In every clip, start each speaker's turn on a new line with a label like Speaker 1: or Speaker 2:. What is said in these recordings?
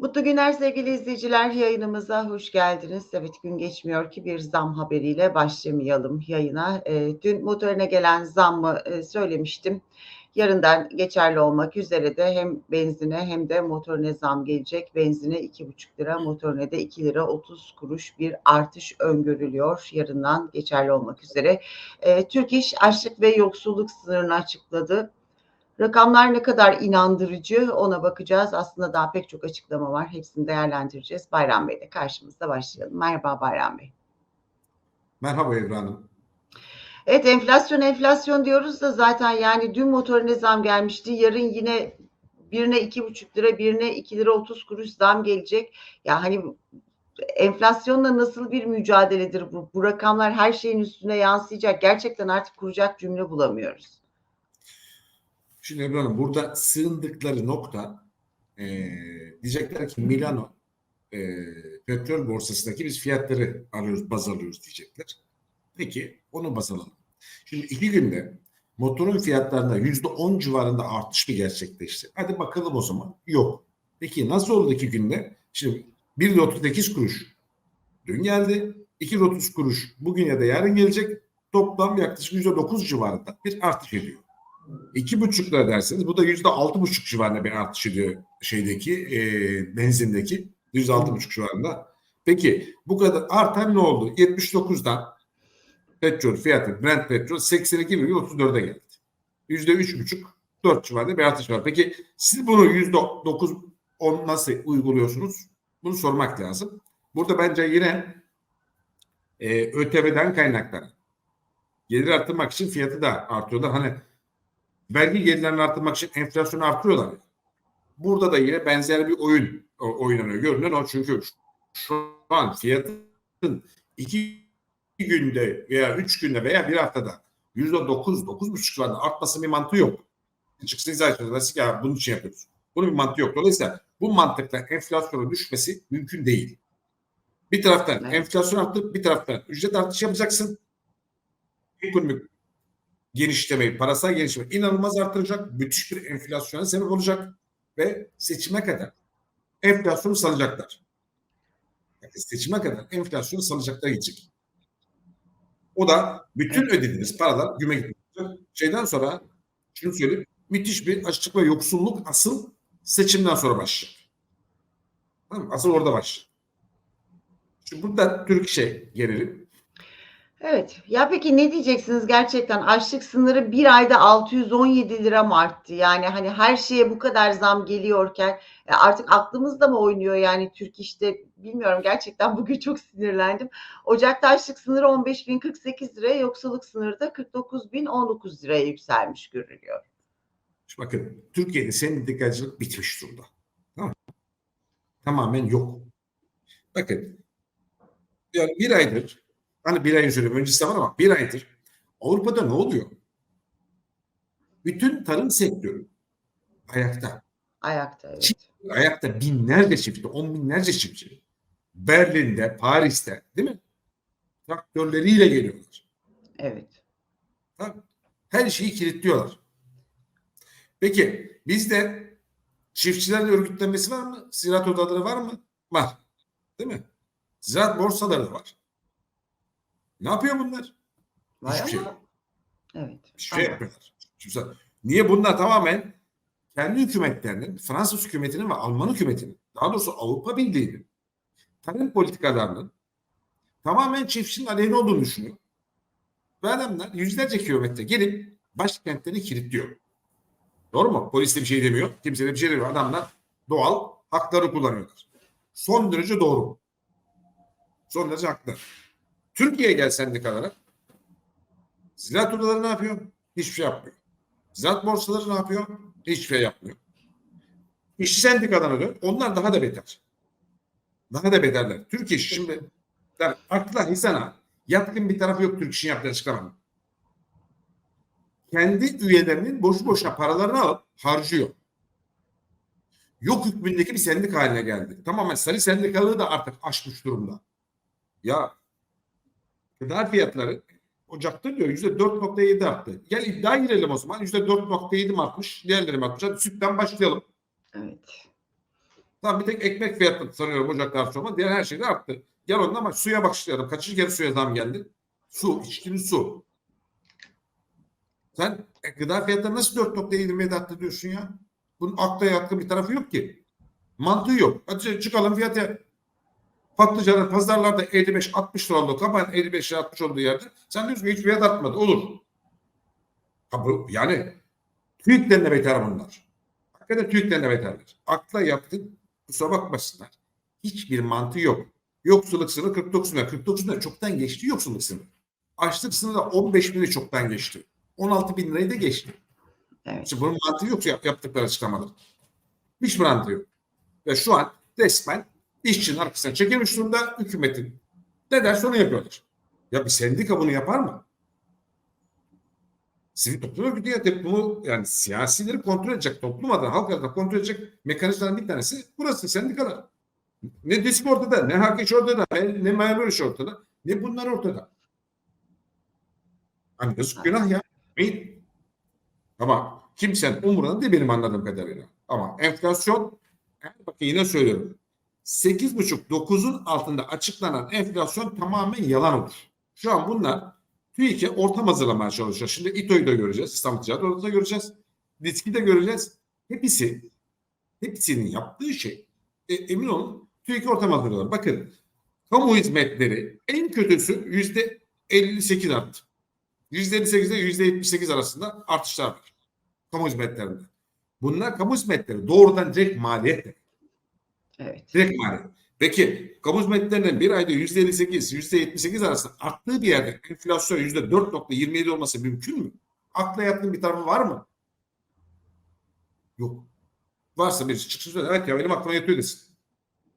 Speaker 1: Mutlu günler sevgili izleyiciler. Yayınımıza hoş geldiniz. Evet gün geçmiyor ki bir zam haberiyle başlamayalım yayına. E, dün motorine gelen zammı e, söylemiştim. Yarından geçerli olmak üzere de hem benzine hem de motorine zam gelecek. Benzine 2,5 lira, motorine de 2 lira 30 kuruş bir artış öngörülüyor. Yarından geçerli olmak üzere. E, Türk İş açlık ve yoksulluk sınırını açıkladı. Rakamlar ne kadar inandırıcı ona bakacağız. Aslında daha pek çok açıklama var. Hepsini değerlendireceğiz. Bayram Bey de karşımızda başlayalım. Merhaba Bayram Bey.
Speaker 2: Merhaba Hanım.
Speaker 1: Evet enflasyon enflasyon diyoruz da zaten yani dün motorine zam gelmişti. Yarın yine birine iki buçuk lira birine iki lira otuz kuruş zam gelecek. Ya hani enflasyonla nasıl bir mücadeledir bu? Bu rakamlar her şeyin üstüne yansıyacak. Gerçekten artık kuracak cümle bulamıyoruz.
Speaker 2: Şimdi Ebru Hanım burada sığındıkları nokta e, diyecekler ki Milano e, petrol borsasındaki biz fiyatları alıyoruz, baz alıyoruz diyecekler. Peki onu baz alalım. Şimdi iki günde motorun fiyatlarında yüzde on civarında artış mı gerçekleşti? Hadi bakalım o zaman. Yok. Peki nasıl oldu iki günde? Şimdi 1.38 kuruş dün geldi. 2.30 kuruş bugün ya da yarın gelecek. Toplam yaklaşık yüzde dokuz civarında bir artış ediyor. İki buçuk lira derseniz bu da yüzde altı buçuk civarında bir artış ediyor şeydeki e, benzindeki yüzde altı buçuk civarında. Peki bu kadar artan ne oldu? 79'dan petrol fiyatı Brent petrol 82,34'e geldi. Yüzde üç buçuk dört civarında bir artış var. Peki siz bunu yüzde dokuz on nasıl uyguluyorsunuz? Bunu sormak lazım. Burada bence yine e, ÖTV'den kaynaklanan gelir arttırmak için fiyatı da artıyorlar. Hani vergi gelirlerini arttırmak için enflasyonu artırıyorlar. Burada da yine benzer bir oyun oynanıyor. Görünen o çünkü şu an fiyatın iki günde veya üç günde veya bir haftada yüzde dokuz, dokuz buçuk civarında artması bir mantığı yok. Çıksın izah ediyorlar. Ya bunun için yapıyoruz. Bunun bir mantığı yok. Dolayısıyla bu mantıkla enflasyonun düşmesi mümkün değil. Bir taraftan
Speaker 1: Evet.
Speaker 2: enflasyon arttı, bir taraftan ücret artışı yapacaksın. Ekonomik genişlemeyi, parasal gelişmeyi inanılmaz artıracak. Müthiş bir enflasyona sebep olacak ve seçime kadar enflasyonu salacaklar. Yani seçime kadar enflasyonu salacaklar gidecek. O da bütün ödediğiniz paralar güme gitecek. Şeyden sonra şunu söyleyeyim. Müthiş bir açlık ve yoksulluk asıl seçimden sonra başlayacak. Tamam? Asıl orada başlayacak. Şimdi burada Türk şey gelelim.
Speaker 1: Evet. Ya peki ne diyeceksiniz gerçekten açlık sınırı bir ayda 617 lira mı arttı? Yani hani her şeye bu kadar zam geliyorken e, artık aklımızda mı oynuyor yani Türk işte bilmiyorum gerçekten bugün çok sinirlendim. Ocak'ta açlık sınırı 15.048 liraya yoksulluk sınırı da 49.019 liraya yükselmiş görülüyor.
Speaker 2: Şimdi bakın Türkiye'de sendikacılık bitmiş durumda. Tamam? Tamamen yok. Bakın yani bir aydır hani bir ay söyleyeyim öncesi de var ama bir aydır Avrupa'da ne oluyor? Bütün tarım sektörü ayakta.
Speaker 1: Ayakta evet.
Speaker 2: Çift- Ayakta binlerce çiftçi, on binlerce çiftçi. Berlin'de, Paris'te değil mi? Traktörleriyle geliyorlar.
Speaker 1: Evet.
Speaker 2: Her şeyi kilitliyorlar. Peki bizde çiftçilerin örgütlenmesi var mı? Ziraat odaları var mı? Var. Değil mi? Ziraat borsaları var. Ne yapıyor bunlar?
Speaker 1: Var
Speaker 2: Hiçbir şey
Speaker 1: ama-. Evet.
Speaker 2: Hiçbir şey yapmıyorlar. Şimdi, niye bunlar tamamen kendi hükümetlerinin, Fransız hükümetinin ve Alman hükümetinin, daha doğrusu Avrupa Birliği'nin tarım politikalarının tamamen çiftçinin aleyhine olduğunu düşünüyor. Ve adamlar yüzlerce kilometre gelip başkentlerini kilitliyor. Doğru mu? Polis de bir şey demiyor. Kimse de bir şey demiyor. Adamlar doğal hakları kullanıyorlar. Son derece doğru. Son derece haklı. Türkiye'ye gel sendikalara. Ziraat odaları ne yapıyor? Hiçbir şey yapmıyor. Ziraat borsaları ne yapıyor? Hiçbir şey yapmıyor. İşçi sendikalarına dön. Onlar daha da beter. Daha da beterler. Türk İş şimdi akla hisana yatkın bir tarafı yok Türk İş'in yaptığı açıklamanın. Kendi üyelerinin boşu boşuna paralarını alıp harcıyor. Yok hükmündeki bir sendik haline geldi. Tamamen sarı sendikalığı da artık aşmış durumda. Ya gıda fiyatları Ocak'ta diyor yüzde 4.7 arttı. Gel iddia girelim o zaman. Yüzde 4.7 mi artmış? Diğerleri mi artmış? Sütten başlayalım.
Speaker 1: Evet.
Speaker 2: Tamam bir tek ekmek fiyatı sanıyorum Ocak'tan sonra. Diğer her şey de arttı. Gel ondan ama suya başlayalım. Kaçıncı kere suya zam geldi? Su, içtiğimiz su. Sen e, gıda fiyatları nasıl 4.27 arttı diyorsun ya? Bunun akla yatkın bir tarafı yok ki. Mantığı yok. Hadi çıkalım fiyatı. Patlıcanın pazarlarda 55-60 lira oldu. Kapan 55 lira 60 olduğu yerde. Sen diyorsun ki hiç fiyat artmadı. Olur. Ha bu, yani TÜİK'ten beter bunlar. Hakikaten TÜİK'ten beterler. Akla yatkın kusura bakmasınlar. Hiçbir mantığı yok. Yoksulluk sınırı 49 lira. 49 lira çoktan geçti yoksulluk sınırı. Açlık sınırı da 15 bini çoktan geçti. 16 bin lirayı da geçti.
Speaker 1: Evet.
Speaker 2: Şimdi bunun mantığı yok yap- yaptıkları açıklamalar. Hiç mantığı yok. Ve şu an resmen işçinin arkasına çekilmiş durumda hükümetin. Ne derse onu yapıyorlar. Ya bir sendika bunu yapar mı? Sivil toplum örgütü ya toplumu yani siyasileri kontrol edecek, toplum adına, halk adına kontrol edecek mekanizmaların bir tanesi burası sendikalar. Ne disk ortada, ne hak iş ortada, ne, memur ortada, ne bunlar ortada. Hani yazık günah ya. Değil. Ama kimsenin umurunda değil benim anladığım kadarıyla. Ama enflasyon bakın yine söylüyorum. 8,5-9'un altında açıklanan enflasyon tamamen yalan olur. Şu an bunlar TÜİK'e ortam hazırlamaya çalışıyor. Şimdi İTO'yu da göreceğiz. İstanbul Ticaret Odası'nda göreceğiz. DİSK'i de göreceğiz. Hepsi hepsinin yaptığı şey e, emin olun TÜİK ortam hazırlıyorlar. Bakın kamu hizmetleri en kötüsü yüzde 58 arttı. %58 ile %78 arasında artışlar var. Kamu hizmetlerinde. Bunlar kamu hizmetleri doğrudan direkt maliyet.
Speaker 1: Evet.
Speaker 2: Direkt maliyet. Peki kamu hizmetlerinin bir ayda %58, %78 arasında arttığı bir yerde enflasyon %4.27 olması mümkün mü? Akla yatkın bir tarafı var mı? Yok. Varsa birisi çıksın söyle. Evet ya benim aklıma yatıyor desin.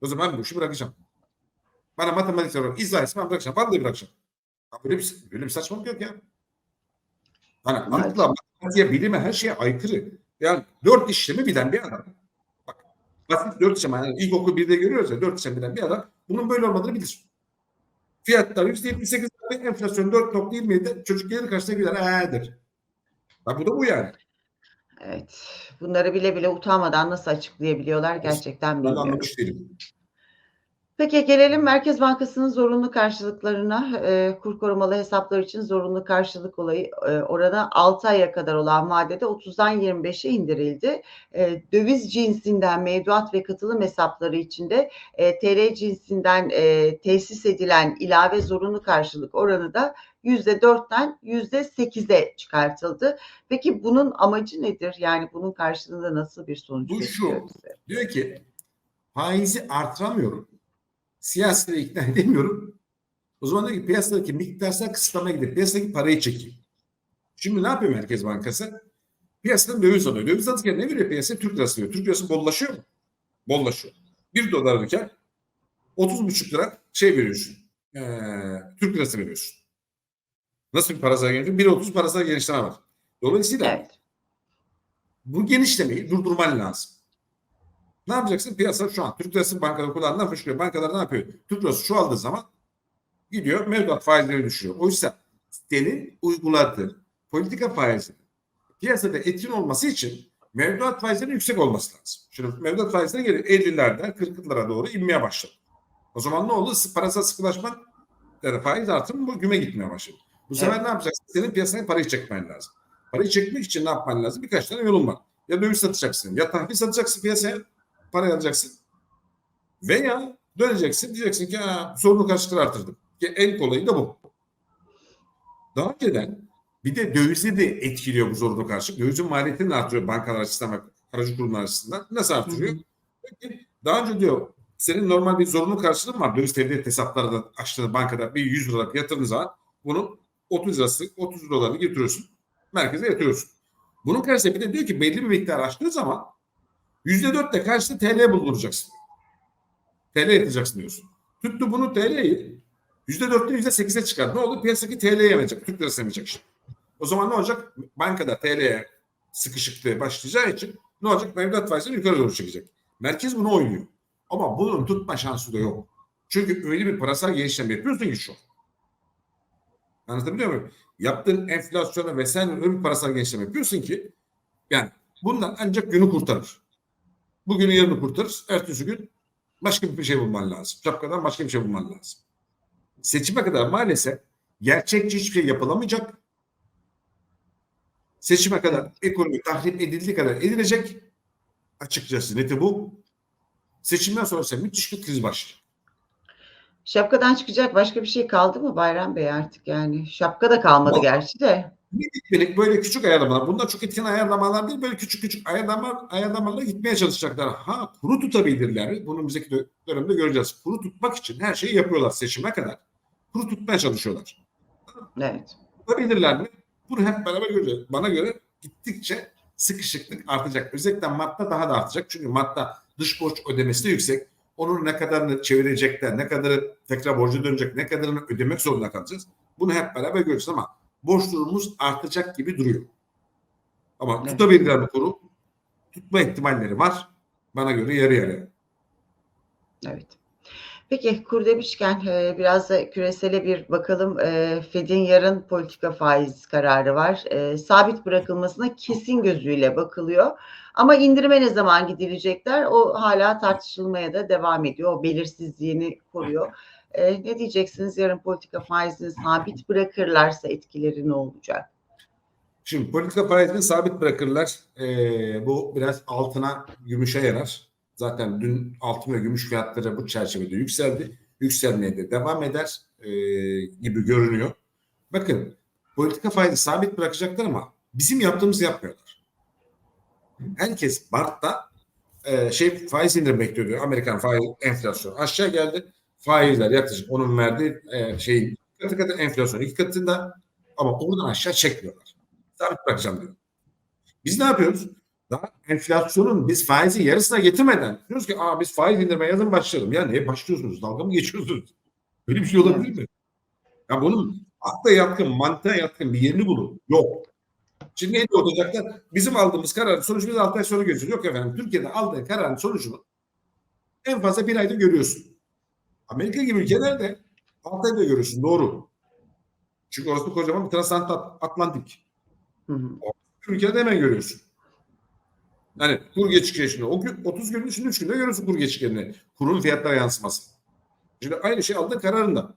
Speaker 2: O zaman ben bu işi bırakacağım. Bana matematik olarak izah etsin ben bırakacağım. Vallahi bırakacağım. Böyle bir, böyle bir saçmalık yok ya. Hani akla, matematiğe, bilime, her şeye aykırı. Yani dört işlemi bilen bir adam. Basit dört işlem. Yani ilkokul birde görüyoruz ya dört işlem bilen bir adam bunun böyle olmadığını bilir. Fiyatlar %78 enflasyon 4.27 çocuk gelir karşısına gider ee der. Bak bu da bu yani.
Speaker 1: Evet. Bunları bile bile utanmadan nasıl açıklayabiliyorlar gerçekten
Speaker 2: Ben
Speaker 1: bilmiyorum.
Speaker 2: anlamış değilim.
Speaker 1: Peki gelelim Merkez Bankası'nın zorunlu karşılıklarına. E, kur korumalı hesaplar için zorunlu karşılık olayı e, oranı 6 aya kadar olan vadede 30'dan 25'e indirildi. E, döviz cinsinden mevduat ve katılım hesapları içinde e, TL cinsinden e, tesis edilen ilave zorunlu karşılık oranı da %4'ten %8'e çıkartıldı. Peki bunun amacı nedir? Yani bunun karşılığında nasıl bir sonuç
Speaker 2: Bu şu. Diyor ki faizi artıramıyorum. Siyasetle ikna edemiyorum. O zaman diyor ki piyasadaki miktarsal kısıtlamaya gidip piyasadaki parayı çekeyim. Şimdi ne yapıyor Merkez Bankası? Piyasadan döviz alıyor. Döviz alırken ne veriyor piyasaya? Türk lirası veriyor. Türk lirası bollaşıyor mu? Bollaşıyor. Bir dolar alırken 30,5 lira şey veriyorsun. Ee, Türk lirası veriyorsun. Nasıl bir parasal genişleme? 1.30 parasal genişleme var. Dolayısıyla
Speaker 1: Evet.
Speaker 2: bu genişlemeyi durdurman lazım. Ne yapacaksın? Piyasa şu an Türk lirası bankada kulağından fışkırıyor. Bankalar ne yapıyor? Türk lirası şu aldığı zaman gidiyor mevduat faizleri düşüyor. Oysa senin uyguladığın politika faizi piyasada etkin olması için mevduat faizlerinin yüksek olması lazım. Şimdi mevduat faizleri geliyor 50'lerden 40'lara doğru inmeye başladı. O zaman ne oldu? Parasal sıkılaşma ya da faiz artımı bu güme gitmeye başladı. Bu sefer ne yapacaksın? Senin piyasaya parayı çekmen lazım. Parayı çekmek için ne yapman lazım? Birkaç tane yolun var. Ya döviz satacaksın, ya tahvil satacaksın piyasaya, parayı alacaksın. Veya döneceksin, diyeceksin ki ha, sorunu karşılıkları artırdım. Ki en kolayı da bu. Daha önceden bir de dövizi de etkiliyor bu zorunlu karşılık. Dövizin maliyetini artırıyor bankalar açısından ve aracı kurumlar açısından. Nasıl artırıyor? Peki, daha önce diyor senin normal bir zorunlu karşılığın var. Döviz tevdiat hesaplarında açtığın bankada bir 100 liralık yatırdığın zaman bunun 30 lirası 30 dolarını getiriyorsun. Merkeze yatırıyorsun. Bunun karşısında bir de diyor ki belli bir miktar açtığı zaman %4 de karşısında TL bulunduracaksın. TL yatacaksın diyorsun. Tuttu bunu TL'yi %4'ten %8'e çıkar. Ne olur? Piyasadaki TL'ye yemeyecek. Türk lirası yemeyecek şimdi. O zaman ne olacak? Bankada TL'ye sıkışıklığı başlayacağı için ne olacak? Mevduat faizini yukarı doğru çekecek. Merkez bunu oynuyor. Ama bunun tutma şansı da yok. Çünkü öyle bir parasal genişleme yapıyorsun ki şu. an. Anlatabiliyor muyum? Yaptığın enflasyona vesaire öyle bir parasal genişleme yapıyorsun ki yani bundan ancak günü kurtarır. Bugünü yarını kurtarır. Ertesi gün başka bir şey bulman lazım. Şapkadan başka bir şey bulman lazım. Seçime kadar maalesef gerçekçi hiçbir şey yapılamayacak. Seçime kadar ekonomi tahrip edildiği kadar edilecek. Açıkçası neti bu. Seçimden sonra ise müthiş bir kriz başlayacak.
Speaker 1: Şapkadan çıkacak başka bir şey kaldı mı Bayram Bey artık yani? Şapka da kalmadı
Speaker 2: Vallahi-
Speaker 1: gerçi de.
Speaker 2: Minik minik böyle küçük ayarlamalar. Bunlar çok etkin ayarlamalar değil. Böyle küçük küçük ayarlama, ayarlamalarla gitmeye çalışacaklar. Ha kuru tutabilirler. Bunu bizdeki dö- dönemde göreceğiz. Kuru tutmak için her şeyi yapıyorlar seçime kadar. Kuru tutmaya çalışıyorlar.
Speaker 1: Evet.
Speaker 2: Tutabilirler mi? Bunu hep beraber göreceğiz. Bana göre gittikçe sıkışıklık artacak. Özellikle Mart'ta daha da artacak. Çünkü Mart'ta dış borç ödemesi de yüksek. Onun ne kadarını çevirecekler, ne kadarı tekrar borcu dönecek, ne kadarını ödemek zorunda kalacağız. Bunu hep beraber göreceğiz ama borç durumumuz artacak gibi duruyor. Ama tutabilirler bu kuru. Tutma ihtimalleri var. Bana göre yarı yarıya.
Speaker 1: Evet. Peki kur demişken e, biraz da küresele bir bakalım. E, Fed'in yarın politika faiz kararı var. E, sabit bırakılmasına kesin gözüyle bakılıyor. Ama indirime ne zaman gidilecekler o hala tartışılmaya da devam ediyor. O belirsizliğini koruyor. E, ne diyeceksiniz yarın politika faizini sabit bırakırlarsa etkileri ne olacak?
Speaker 2: Şimdi politika faizini sabit bırakırlar. Ee, bu biraz altına, gümüşe yarar. Zaten dün altın ve gümüş fiyatları bu çerçevede yükseldi. Yükselmeye de devam eder ee, gibi görünüyor. Bakın politika faizi sabit bırakacaklar ama bizim yaptığımızı yapmıyorlar. Herkes Mart'ta e, şey faiz indirim bekliyordu. Amerikan faiz enflasyon aşağı geldi. Faizler yaklaşık onun verdiği e, şey katı katı enflasyon iki katında ama oradan aşağı çekmiyorlar. Sabit bırakacağım diyor. Biz ne yapıyoruz? Daha enflasyonun biz faizi yarısına getirmeden diyoruz ki Aa, biz faiz indirmeye yazın başlayalım. Ya neye başlıyorsunuz? Dalga mı geçiyorsunuz? Böyle bir şey olabilir mi? Ya bunun akla yatkın, mantığa yatkın bir yerini bulun. Yok. Şimdi ne olacaklar? Bizim aldığımız kararın sonucu biz 6 ay sonra görüyoruz. Yok efendim Türkiye'de aldığı kararın sonucunu en fazla bir ayda görüyorsun. Amerika gibi ülkelerde 6 ayda görüyorsun. Doğru. Çünkü orası kocaman bir transatlantik.
Speaker 1: Hı hı.
Speaker 2: Ülkede hemen görüyorsun. Yani kur geçişini o gün 30 günün için 3 günde görüyorsun kur geçişlerini. Kurun fiyatlara yansıması. Şimdi aynı şey aldığı kararında.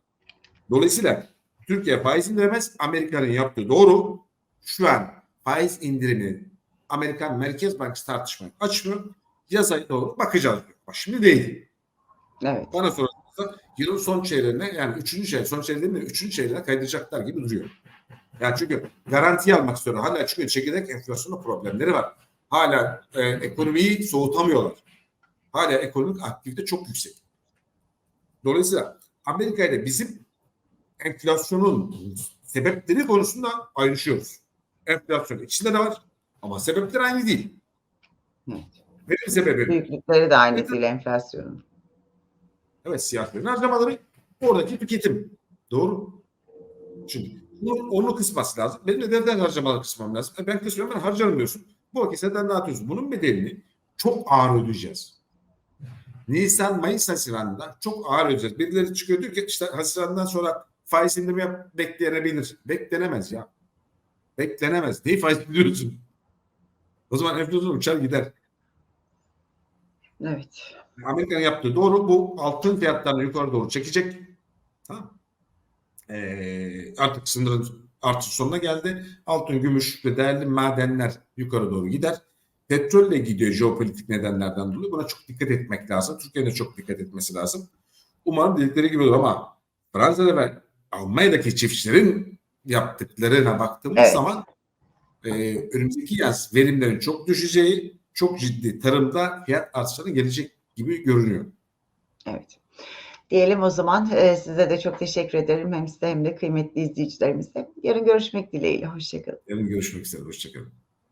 Speaker 2: Dolayısıyla Türkiye faiz indiremez. Amerika'nın yaptığı doğru. Şu an faiz indirimini Amerikan Merkez Bankası tartışmayı açmıyor. Yaz ayı doğru bakacağız diyor. Bak şimdi değil.
Speaker 1: Evet.
Speaker 2: Bana sorarsa yılın son çeyreğine yani üçüncü çeyrek, son çeyreğinde üçüncü çeyreğine kaydıracaklar gibi duruyor. Yani çünkü garanti almak istiyorlar. Hala çünkü çekirdek enflasyonda problemleri var. Hala e, ekonomiyi soğutamıyorlar. Hala ekonomik aktivite çok yüksek. Dolayısıyla Amerika ile bizim enflasyonun sebepleri konusunda ayrışıyoruz. Enflasyon ikisinde de var ama sebepler aynı değil.
Speaker 1: Evet.
Speaker 2: Benim sebebim
Speaker 1: Büyüklükleri de aynı değil enflasyonun.
Speaker 2: Evet siyasilerin harcamaları oradaki tüketim. Doğru. Şimdi bunu, onu kısması lazım. Benim de devlet harcamaları kısmam lazım. E ben kısmıyorum ben harcarım diyorsun. Bu vakit senden ne atıyorsun? Bunun bedelini çok ağır ödeyeceğiz. Nisan, Mayıs, Haziran'da çok ağır ödeyeceğiz. Birileri çıkıyor diyor ki işte Haziran'dan sonra faiz indirimi yap, beklenebilir. Beklenemez ya. Beklenemez. Neyi faiz indiriyorsun? O zaman enflasyon uçar gider.
Speaker 1: Evet.
Speaker 2: Amerika'nın yaptığı doğru. Bu altın fiyatlarını yukarı doğru çekecek. Tamam. Ee, artık sınırın artış sonuna geldi. Altın, gümüş ve değerli madenler yukarı doğru gider. Petrol de gidiyor jeopolitik nedenlerden dolayı. Buna çok dikkat etmek lazım. Türkiye'nin de çok dikkat etmesi lazım. Umarım dedikleri gibi olur ama Fransa'da ve Almanya'daki çiftçilerin yaptıklarına baktığımız
Speaker 1: Evet.
Speaker 2: zaman e, önümüzdeki yaz verimlerin çok düşeceği, çok ciddi tarımda fiyat artışları gelecek gibi görünüyor.
Speaker 1: Evet. Diyelim o zaman e, size de çok teşekkür ederim hem size hem de kıymetli izleyicilerimize. Yarın görüşmek dileğiyle. Hoşçakalın.
Speaker 2: Yarın görüşmek üzere. Hoşçakalın.